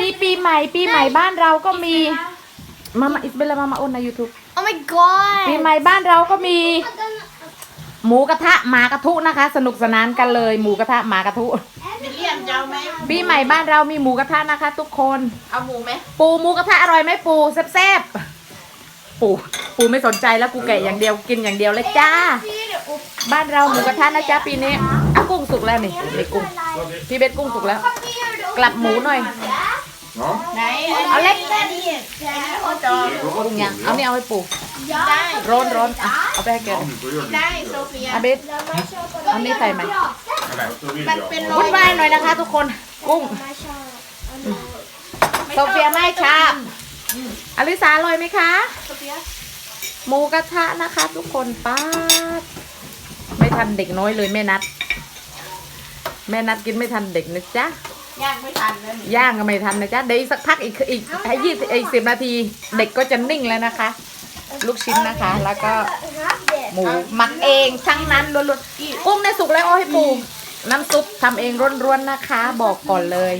ดีปีใหม่ปีใหม่บ้านเราก็มีมามาอิสเบลลามามาโอนใน YouTube Oh my god. ปีใหม่บ้านเราก็มี หมูกระทะหมากระทุนะคะ สนุกสนานกันเลย หมูกระทะหมากระทุวิลเลียมจะเอาไหมปีใหม่บ้านเรามีหมูกระทะนะคะ ทุกคน เอาหมูไหมปูหมูกระทะอร่อยไหมปูแซ่บๆปูปูไม่สนใจแล้วกูแกะอย่างเดียวกินอย่างเดียวเลยจ้า บ้านเราหมูกระทะนะจ๊ะปีนี้เอากุ้งสุกแล้วนี่นี่กุ้งพี่เบสกุ้งสุกแล้ว กลับหมูหน่อย Ja, ไหนเอาเล็กโอ้จอกุ้งยังเอานี่เอาให้ปูได้ร้อนร้อนอะเอาไปให้แก om du får göra det. ได้โซเฟียอาเบสเอานี่ใส่ไหม Eller så vill มัน jag. เป็นโรวุ่ยนวายหน่อยนะคะ ทุกคนกุ้งโซเฟียไม่ชาบอลิสาอร่อยไหมคะหมูกระทะนะคะ ทุกคนป้าดไม่ทันเด็กน้อยเลยแม่นัด แม่นัดกินไม่ทันเด็กนะจ๊ะ ย่างไม่ทันแล้วนี่ย่างก็ไม่ทันนะจ๊ะเดี๋ยวอีกสักพักอีกอีกให้ยี่สิบอีกสิบนาที เด็กก็จะนิ่งแล้วนะคะ ลูกชิ้นนะคะ แล้วก็หมูหมักเองทั้งนั้นล้วนๆกุ้งในยสุกแล้วเอาให้ปูน้ำซุปทำเองร้วนๆนะคะ บอกก่อนเลย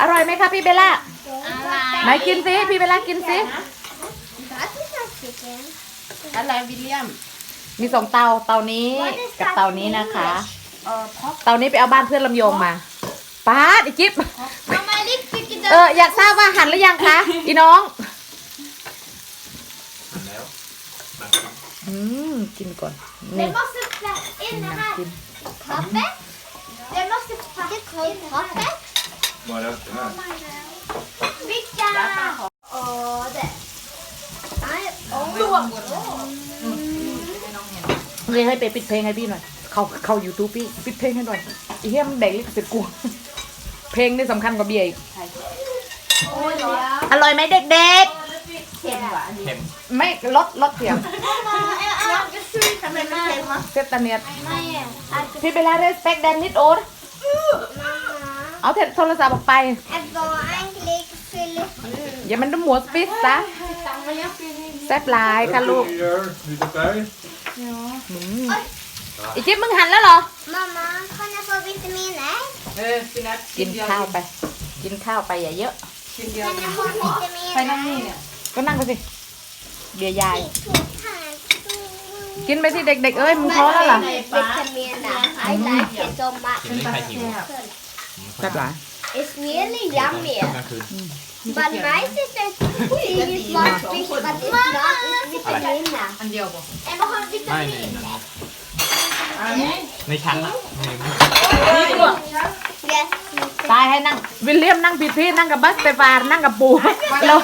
อร่อยไหมคะพี่เบลล่าอะไรไหนกินสิพี่เบลล่ากินสิ That is not chicken. อะไรวิลเลียม มีสองเตาเตานี้กับเตานี้นะคะเออพ็อกเตานี้ไปเอาบ้านเพื่อนลำโยงมา ป้าดอีจิ๊บ Mamma, det tycker เอออยากทราบว่าหันหรือยังคะ อีน้องอืมกินก่อน Det นี่ måste plats in น้ำ här. จิ้ม Papper. Det måste plats in papper. Bara det här. Vilka? Åh, det. Nej, åh. เรียกให้ไปปิดเพลงให้พี่หน่อย เข้าเข้ายูทูบพี่ปิดเพลงให้หน่อยอีเหี้ยมันแดกลิขสิทธิ์กู เพลงนี่สำคัญกว่าเบียร์อีก Åh, ja. อร่อยไหมเด็กเค็มหวานนี่ๆไม่ลดลดเสียง Mamma, jag äter surt ทำไมไม่เค็มวะเซตตาเนียด Nej, jag พี่เบลล่าเรสเปกแดนนิดโอ๊ต Mamma. เอาโทรศัพท์ออกไป Jag var egentlig ikke fylle อย่ามันดูหมูสปิสซะแซ่บหลายค่ะลูก Gör lite färg. อี จิ๊บมึงหันแล้วเหรอ Mamma, kan jeg få vitaminer? เออพี่นัทกินข้าวไป กินข้าวไปอย่าเยอะ กินเดียว Kan jeg få vitaminer? ไปนั่งนี่เนี่ยก็นั่งไปสิ เบียร์ยาย Her. กินไปสิเด็กๆเอ้ยมึงท้อแล้วเหรอ Vitaminer. I like it so much. แซ่บหลาย It's really yummy. But my sister thinks smart fish, but it's not. It's vitaminer. อันเดียวบ่ Emma har vitamin. อันนี้ ในชั้นอะ Yes. ตายให้นั่ง วิลเลียมนั่งผิดที่นั่งกับบัสเตฟานนั่งกับปูเรา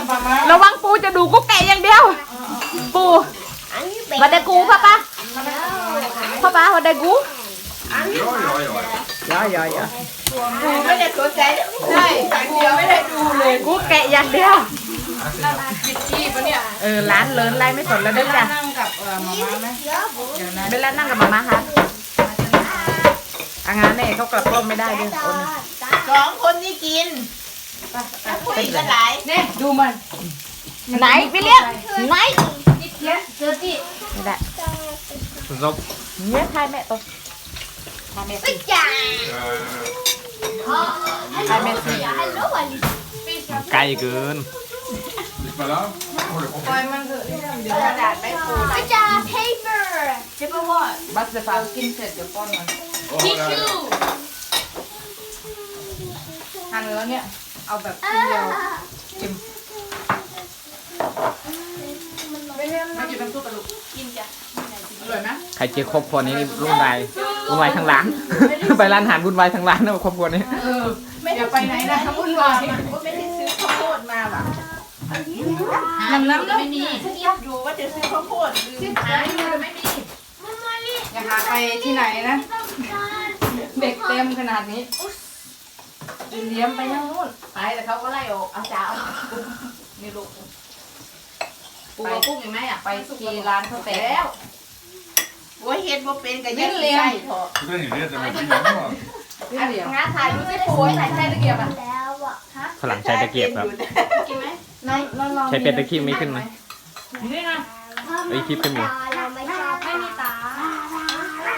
ระวังปูจะดูกุ๊กแกะอย่างเดียว ปู I'm your วัดเดกูพ่อปะพ่อปะวัดเดกู Ja, ja, ja. ย่อยย่อยดูไม่ได้สนใจใช่อย่างเดียวไม่ได้ดูเลยกุ๊กแกะอย่างเดียวปิดจีบปะเนี่ยเออร้านเลินไรไม่สนแล้วเด้อจ้ะางมาม่าไหมเดี๋ยวนะเบลล่านั่งกับมาม่าครับอางานเนี่ยเขากลับกล้องไม่ได้ด้วยโอนสองคนนี่กินคุยกันหลายเนี่ยดูมันไหนวิลเลียมไหนเนี่แหละซบเนี่ยทายแม่ตัวทายแม่สิ Ja. Eh, ทายแม่ ไกลเกิน Isabella, håller på. ปล่อยมันเถอะเดี๋ยวกระดาษไม่ปูนะ Ja, paper. เจ๊ปวดบัสจะฟังกินเสร็จเดี๋ยวป้อนมัน Åh, det här. หั่นแล้วเนี่ย เอาแบบทีเดียวไม่เล่นไม่กินน้ำซุปกระลูกกินจ้ะอร่อยไหมใครเจอครอบครัวนี้นี่วุ่นวายวุ่นวายทั้งร้าน ไปร้านอาหารวุ่นวายทั้งร้านนะครอบครัวนี้ เออไม่ได้ไปไหนนะทั้งวุ่นวายไม่ได้ซื้อข้าวโพดมาว่ะ น้ำน้ำไม่มีดูว่าจะซื้อข้าวโพดลืมหาอยู่ไม่มีอย่าหาไปที่ไหนนะ เด็กเต็มขนาดนี้เลี้ยงไปยังนู่นไปแต่เขาก็ไล่ออกอาจารย์นี่ลูกปูกับกุ้งอีกไหมอะไปที่ร้านเขาแต่แล้วโอ้ยเฮ็ดบ่เป็นกับยังเลี้ยง Du kan ju leta med bilen va? อันเดียวงาถ่ายดูสิปูใส่ใส่ตะเกียบอะฝรั่งใช้ตะเกียบครับกินไหม น้องน้องลองใช้เป็นตะเกียบไม่ขึ้นไหมนี่นะเอ้ยคลิปขึ้นอยู่ไม่ชอบไม่มีตา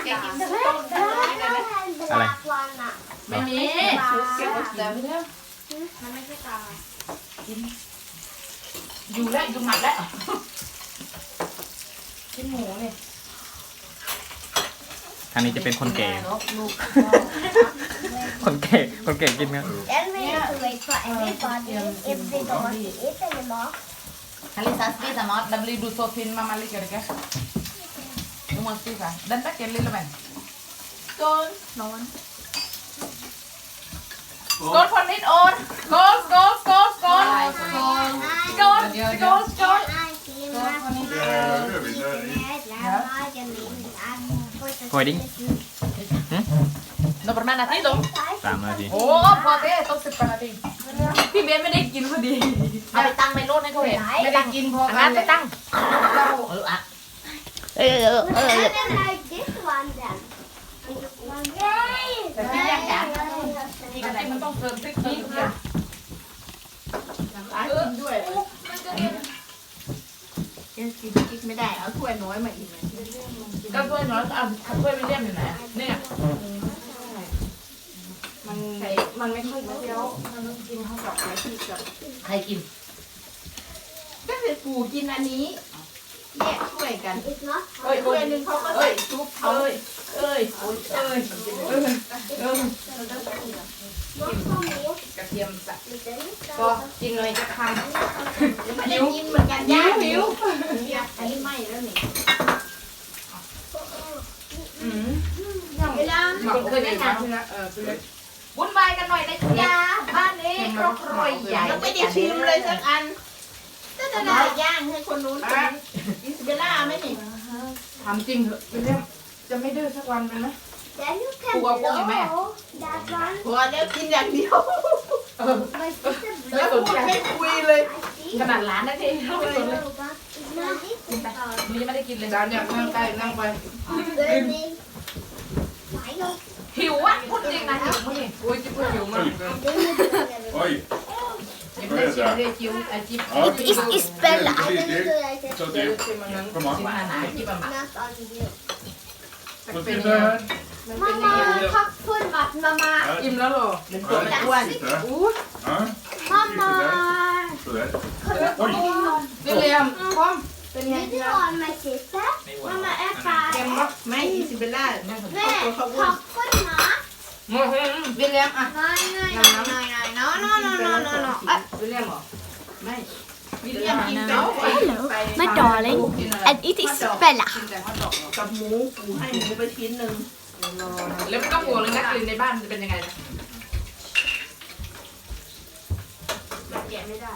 แกกินทั้งต้นทั้งนี้เลยนะอะไรไม่มีเก็บไว้แต่ไม่ได้มันไม่ใช่ตาอยู่แล้วอยู่หมัดแล้วกินหมูเนี่ย ทางนี้จะเป็นคนแก่ลูกลูกคนแก่ คนแก่กินครับ And we have to wait for everybody if they don't want to eat anymore. Alisa spisa mat, det blir du så fin mamma ligger det ikke? Du må spise. Den vekker lille venn. Skål. Noen. Skål på nytt år. Skål, skål, skål, skål. Skål, skål, skål. Poäng. Nå ประมาณนาทีตรงสามนาทีโอ้พอเต้ต้องสิบกว่านาทีพี่เบนไม่ได้กินพอดีเอาไปตั้งในรถให้เขาเห็นไม่ได้กินพอเอากังั้นนเลไปยตั้งเอออะเออเออเออ And then like this one then. Yay! แต่พี่ยังจ๋าอีกอะไรมันต้องเติมพริกเพิ่มทุกอย่างร้านกิน กินกินไม่ได้ เอาถ้วยน้อยมาอีกไหมก็ถ้วยน้อยก็เอาถ้วยวิลเลียมอยู่ไหนเนี่ยมันมันไม่ค่อยเคี้ยวมันต้องกินข้าวกับไม้ที่กับใครกิน ก็คือปู่กินอันนี้แยกช่วยกันเอ้ยถ้วยหนึ่งเขาก็ใส่ซุปเอ้ยเอ้ยเอ้ยเอ้ยเอ้ย กระเทียมสับ But then it's ก็กินเลยจะทำไม่ได้กินเหมือนกันย่าหิวอันนี้ไม่แล้วนี่อืมเวลามันเคยได้ทานนะเออคือวุ่นวายกันหน่อยนะจ๊ะบ้านนี้ครอบครัวใหญ่ยังไม่ได้ชิมเลยสักอันก็จะได้ย่างให้คนนู้นกินอิสเบลล่าไหมนี่ทำจริงเถอะวิลเลียมจะไม่ดื้อสักวันเป็นไหม then you can Ủa, cô gì mẹ? blow that one. พอแล้วกินอย่างเดียว My sister แล้ว blow พูดไม่คุยเลย I see. ขนาดร้านนะที่เขาไม่สนเลย It's not this one. หนูยังไม่ได้กินเลยจานเนี่ยนั่งใกล้นั่งไป Burning. Final. หิวอะพูดจริงนะหิวมึงโอ้ยจิ๊บหิวมาก And then you do it. Oj, ยังไม่ได้ชิมเลยจิ๋วไอจิ๊บ ja. It's it's Bella. I Det- don't det- do like it. Så เดี๋ยว det, ชิมอันนั้น kom ชิม an. อาหารจิบอะมา Not on you. Få sitta här. มามาพักฟื้นมามามาอิ่มแล้วเหรอเป็นตัวไม่อ้วน Sitta. อู้ Ja, มามา sådär. วิลเลียมพร้อมเป็นไง Vill du ha en med syster? Mamma är เค็ม färdig. ปะไม่อิสเบลล่า Nej, tack för mat. วิลเลียมอะ Nej, nej, nej, nej, nej, no, no, no, no, no, no. Uh, วิลเลียมเหรอ ไม่วิลเลียมกินแต่ Hello, ไป my darling. And it is Bella. กินแต่ฮอทดอกเหรอกับหมูปูให้หมูไปชิ้นหนึ่งเดี๋ยวรอนะ แล้วไม่ต้องห่วงเลยนะกลิ่นในบ้านจะเป็นยังไงนะมันแกะไม่ได้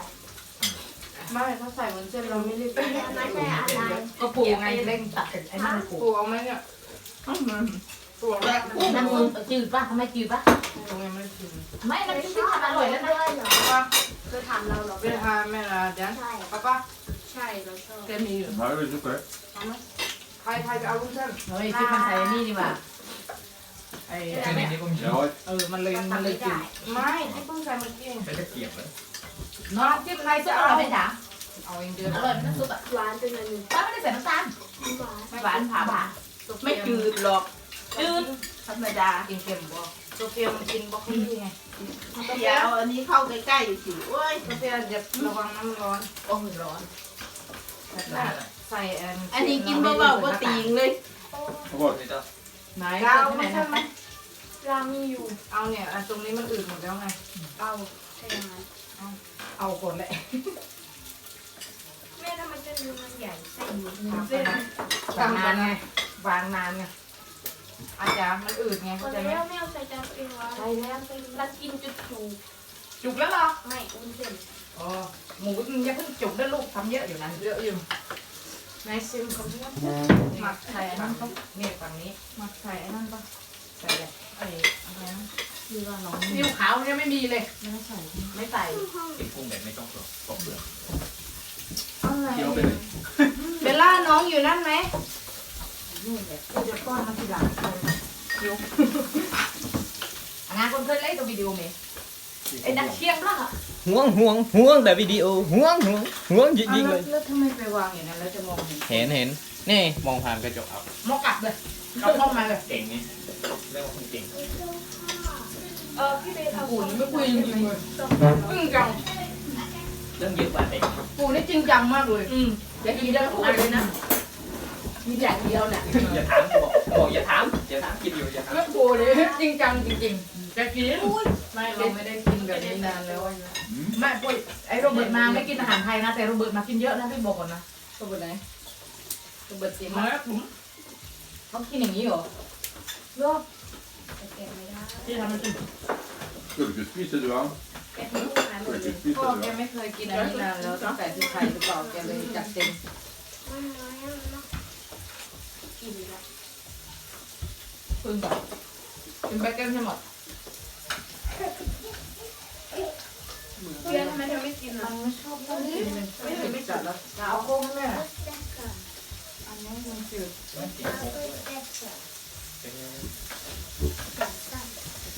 ไม่เขาใส่บนเส้นเราไม่รีบ Det är alla. ก็ปูไงเร่งตัดไอ้นั่นปูปูเอาไหมเนี่ยอืมปูเอาแล้วปูนั่นมึงจืดป่ะทำไมจืดป่ะปูยังไม่ชิมไม่น้ำจิ้มที่ทำอร่อยแล้วนะว่าคือทำเราเราเวลาแม่ละเดี๋ยวใช่ป้าป้าใช่เราชอบแกมีอยู่ Här har vi sitta. ใครใครจะเอาลูกเส้นเฮ้ยที่มันใส่นี่ดีกว่า ไอ้ Ja, เออมันเลยมันเลยจืดไม่ที่เพิ่งใส่เมื่อกี้น้องจิ้มใครจะเอาไหมจ๊ะเอาเองเดือนอร่อยน้ำซุปอะหวานจังเลยป้าไม่ได้ใส่น้ำตาลหวานไม่หวานผ่าผ่าไม่จืดหรอกจืดธรรมดากินเค็มบ่ตัวเกียวมันกินบล็อกนี่ไงก็เดี๋ยวอันนี้เข้าใกล้ๆสิโอ้ยกาแฟอย่าระวังน้ำร้อนโอ้ยร้อน ใส่อันอันนี้กินเบาๆก็ตีงเลย Och vad? ไหนกาวใช่ไหมไม่ใช่ไหมรามีอยู่ เอาเนี่ยอันตรงนี้มันอืดหมดแล้วไง เอาใช่ไหมเอาคนแหละแม่ถ้ามันจะดูมันใหญ่ใส่หมูเส้นวางนานไงวางนานไงอาจารย์มันอืดไงพอเข้าใจแล้ไหมวแม่เอาใส่จานตัวเองวะใช่แล้วแล้วกินจุดถูกจุกแล้วเหรอไม่อุ้นเส้นอ๋อหมูมึงอย่าเพิ่งจุกด้วยลูกทำเยอะอยู่นะเยอะอยู่ ในซิมเขาเรียกหมักไข่อันนั้นปะเนี่ยฝั่งนี้หมักไข่อันนั้นปะใส่เลยไอ้อะไรนะคือว่าน้องนิ้วขาวเนี่ยไม่มีเลย ไม่ได้ใส่ไม่ใส่อะไร Jag vet inte. เบลล่าน้องอยู่นั่นไหมนี่แหละกูจะป้อนมาทีหลังนิ้วงานคนเคยเล่นตัววิดีโอไหม ไอ้นักเชียงล่ะห่วงห่วงห่วงแต่วิดีโอห่วงห่วงห่วงจริงๆเลยแล้วทำไมไปวางอย่างนั้นแล้วจะมองเห็นเห็นเห็นนี่มองผ่านกระจกเอามอกลับเลยเราเข้ามาเลยเก่งนี่เรียกว่าคนเก่งเออพี่เบสเอาปู่นี่ไม่คุยจริงๆเลยจริงจังเรื่องเยอะกว่าเด็กปู่นี่จริงจังมากเลยอืมจะกินได้ทุกอันเลยนะมีอย่างเดียวเนี่ยอย่าถามบอกบอกอย่าถามอย่าถามกินอยู่อย่าถามเรื่องปู่เลยจริงจังจริงๆ จะกินไม่เราไม่ได้กินแบบนี้นานแล้วไม่ปุ้ยไอ้โรเบิร์ตมาไม่กินอาหารไทยนะ แต่โรเบิร์ตมากินเยอะนะพี่บอกก่อนนะโรเบิร์ตไหนโรเบิร์ตจริงมากเขากินอย่างนี้เหรอเลิกที่ทำมันกิน Skulle du spise du, han? Skulle du spise พ่อ du, แก han? ไม่เคยกินอันนี้นานแล้วตั้งแต่ที่ไทยหรือเปล่าแกเลยจัดเต็มพึ่งแบบกินแบเกิ้ลให้หมด เรียนทำไมเธอไม่กินอะไม่ชอบต้องกินเลยไม่ถึงไม่จัดแล้วเอาโค้งให้แม่อันนี้มันจืด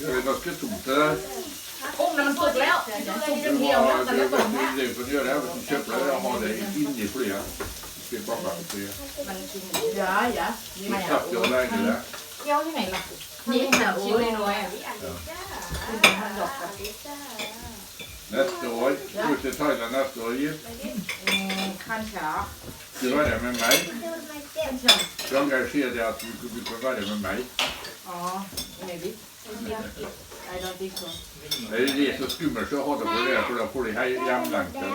Jag är ganska tomt det där. กุ้งน่ะมันสุกแล้วสุกจน Du เหี่ยวแล้ว har, แต่ det ไม่ är สุก väldigt แม่ det får du göra även om du köper det. Jag har det inne i flyet. Ska bara baka flyet. มันกินอย่าอย่า Det är knappt jag lägger det. เคี้ยวที่ไหนล่ะนี่แบบชิ้นน้อยๆอะ Neste år. Skulle til Thailand neste år, Gitt. Kanskje. Du vil være med meg? Rangeir sier det at du, du være med meg. Ja, maybe. Det er det som skummelt å ha det på det, for da får de hjemlengsel.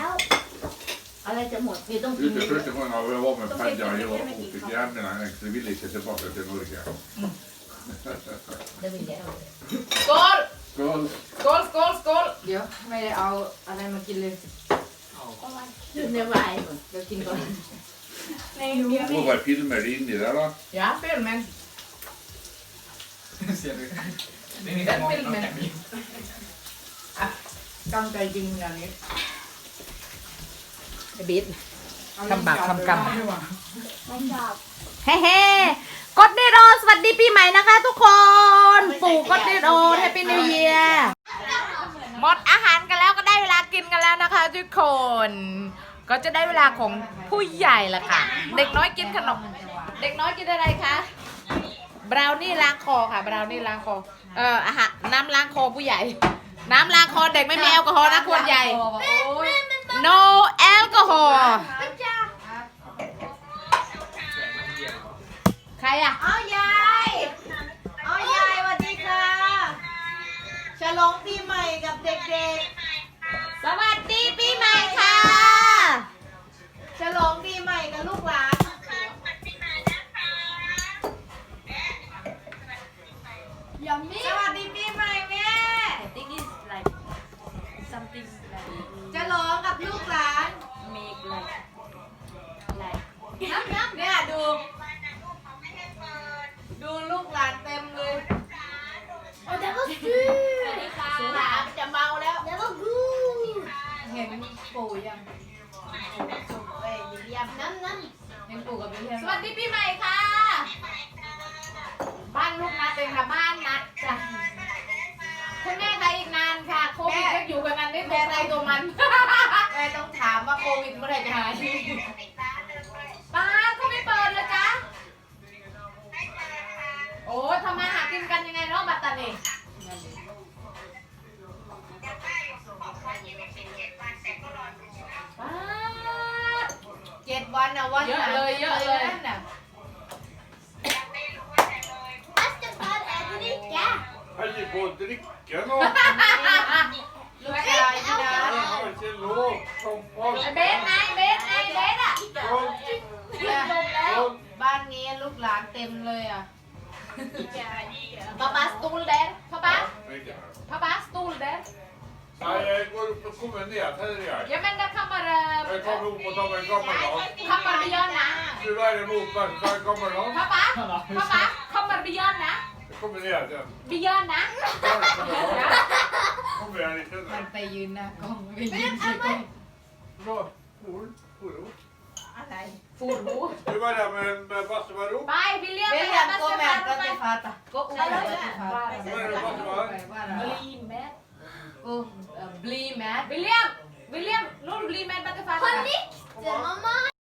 Ute første gang jeg var med Pedda, jeg var opp til hjemlengsel, ville ikke tilbake til Norge. Skål! กล Skål! โกลโกลโกลเดี๋ยวไม่ได้เอาอะไรมากินเลยอยู่ในวายเดี๋ยวกินก่อน Vad var filmer inne i där då? อย่าเปรี้ยวแมนเสียเลยไม่มีแต่มองนอกจากนี้ตั้งใจกินอย่างนี้ไอ้บิ๊ดคำบากคำกำไม่ไหวไม่ชอบเฮ้เฮ้ กดนิโรสวัสดีปีใหม่นะคะทุกคน ปู่กดนิโรแฮปปี้นิวเยียร์หมดอาหารกันแล้วก็ได้เวลากินกันแล้วนะคะทุกคน ก็จะได้เวลาของผู้ใหญ่ละค่ะ เด็กน้อยกินขนม เด็กน้อยกินอะไรคะบราวนี่ล้างคอค่ะบราวนี่ล้างคอ เอ่ออาหารน้ำล้างคอผู้ใหญ่ น้ำล้างคอเด็กไม่มีแอลกอฮอล์นะควรใหญ่ no alcohol รอะเอายายเอายายสวัสดีค่ะ ฉลองปีใหม่กับเด็กสวัสดีปีใหม่ค่ะๆฉลองปีใหม่กับลูกหลาน กันนั้นได้ตัวใครตัวมันแม่ต้องถามว่าโควิดเมื่อไหร่จะหายป้าก็ไม่เปิดเลยจ้ะโอ้ทำมาหากินกันยังไงเนาะบัตตานีป้าเจ็ดวันนะวันเยอะเลยเยอะเลยนั่นน่ะอัสจะพาแอนนี่แก Hej på dricken och ลูกชาย พี่ดา kanske låg som ไอ้เบสไงเบสไงเบสอะเนี่ยบ้านนี้ลูกหลานเต็มเลยอะป้าป้าสตูลแดนป้าป้าป้าป้าสตูลแดน Nej, jag går upp och kommer ner. Här är jag. ยังไม่ได้เข้ามาเร Jag kommer upp och tar mig en kameran. เข้ามาบิยอนนะ Du är emot mig, ta en เข้ามาบิยอนนะ Jag kommer ner sen. บิยอนนะ Ta en kameran. Kommer jag lite มัน där. ไปยืนหนะกล้องไปยืนใส่กล้อง Bra. Cool. Cool. อะไรฟูดหู Du var där med, med Bassevaro. ไปพี่เลี้ยงเบไปลหายันบัสโกเตแมฟานก็ไปจะฟาตะก็อุ้มไปจะฟาตะ Vad är det Bassevaro? ไปว่าอะไรบลีแมทโอ้บลีแมท วิลเลียมวิลเลียมนู่นบลีแมทบัตเตอร์ฟาคนนี้เจอมาม่า